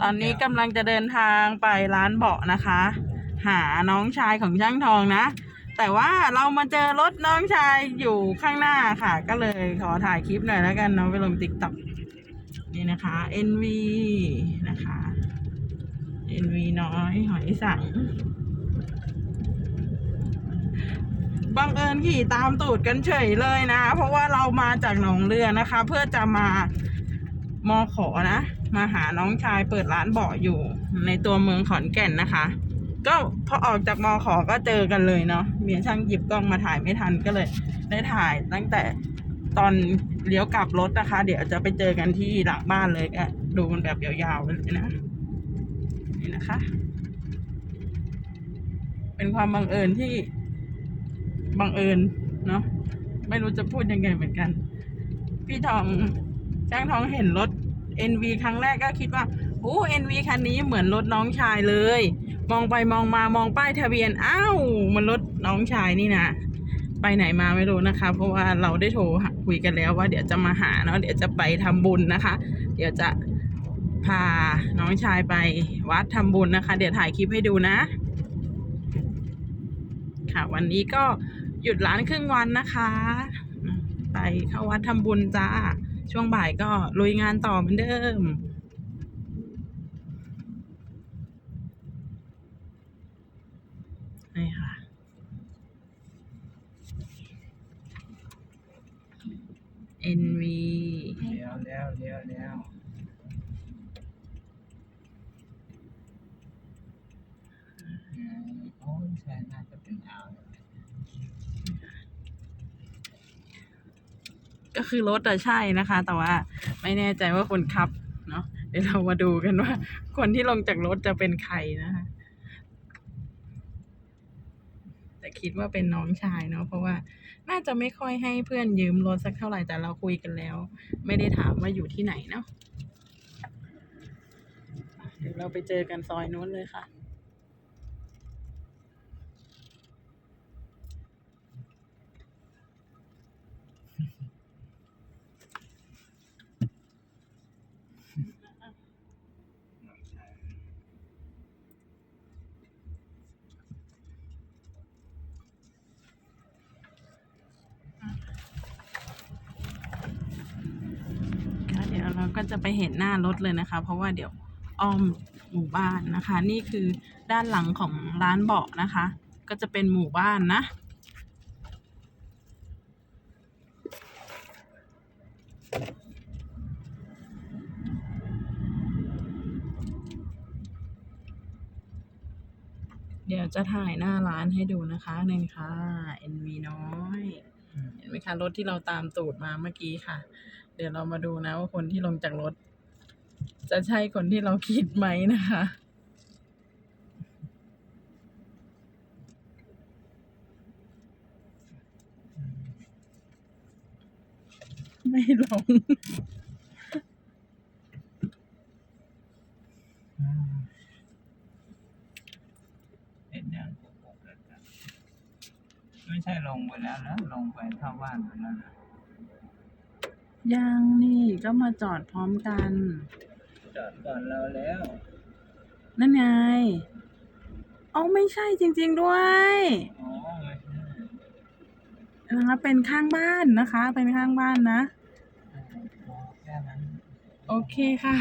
ตอนนี้กำลังจะเดินทางไปร้านเบาะนะคะ หาน้องชายของช่างทองนะ แต่ว่าเรามาเจอรถน้องชายอยู่ข้างหน้าค่ะ ก็เลยขอถ่ายคลิปหน่อยแล้วกันเนาะไปลงติ๊กต็อกนี่นะคะ NV นะคะ NV น้อยหอยสังบังเอิญขี่ตามตูดกันเฉยเลยนะ เพราะว่าเรามาจากหนองเรือนะคะ เพื่อจะมามอขอนะ มาหาน้องชายเปิดร้านเบาะอยู่ ในตัวเมืองขอนแก่นนะคะ ก็พอออกจากมอขอก็เจอกันเลยเนาะเมียช่างหยิบกล้องมาถ่ายไม่ทันก็เลย ได้ถ่ายตั้งแต่ตอนเลี้ยวกลับรถนะคะ เดี๋ยวจะไปเจอกันที่หลังบ้านเลยก็ดูมันแบบยาวๆไปเลยนะนี่นะคะ เป็นความบังเอิญที่บังเอิญเนาะไม่รู้จะพูดยังไงเหมือนกัน พี่ทองจ้างทองเห็นรถ NV ครั้งแรกก็คิดว่าโอ้ NV คันนี้เหมือนรถน้องชายเลย มองไปมองมามองป้ายทะเบียนอ้าวมันรถน้องชายนี่นะไปไหนมาไม่รู้นะคะ เพราะว่าเราได้โทรคุยกันแล้วว่าเดี๋ยวจะมาหาเนาะเดี๋ยวจะไปทำบุญนะคะ เดี๋ยวจะพาน้องชายไปวัดทำบุญนะคะ เดี๋ยวถ่ายคลิปให้ดูนะ ค่ะ วันนี้ก็หยุดร้านครึ่งวันนะคะ ไปเข้าวัดทำบุญจ้า ช่วงบ่ายก็ลุยงานต่อเหมือนเดิม นี่ค่ะ NV เลี้วเลี้ยวเลี้ยวเลี้ยวโอ้ยใช่น่าจะเป็นอ่าว ก็คือรถอะใช่นะคะ แต่ว่าไม่แน่ใจว่าคนขับเนาะเดี๋ยวเรามาดูกันว่า คนที่ลงจากรถจะเป็นใครนะคะแต่คิดว่าเป็นน้องชายเนาะเพราะว่าน่าจะไม่ค่อยให้เพื่อนยืมรถสักเท่าไหร่แต่เราคุยกันแล้ว ไม่ได้ถามว่าอยู่ที่ไหนเนาะเดี๋ยวเราไปเจอกันซอยนู้นเลยค่ะค่ะ ก็จะไปเห็นหน้ารถเลยนะคะ เพราะว่าเดี๋ยวอ้อมหมู่บ้านนะคะ นี่คือด้านหลังของร้านเบาะนะคะ ก็จะเป็นหมู่บ้านนะเดี๋ยวจะถ่ายหน้าร้านให้ดูนะคะหนึ่งค่ะ NV น้อย เห็นไหมคะ รถที่เราตามตูดมาเมื่อกี้ค่ะ ดี๋ยวเรามาดูนะว่าคนที่ลงจากรถ จะใช่คนที่เราคิดไหมนะคะ ไม่ลงเห็นยังไม่ใช่ลงไปแล้วนะลงไปเข้าบ้านไปแล้วนะ ยังนี่ก็มาจอดพร้อมกัน จอดก่อนเราแล้ว นั่นไงเอาไม่ใช่จริง ๆด้วยอ๋อไม่ใช่นะคะเป็นข้างบ้านนะคะ เป็นข้างบ้านนะอ๋อแค่นั้น โอเคค่ะ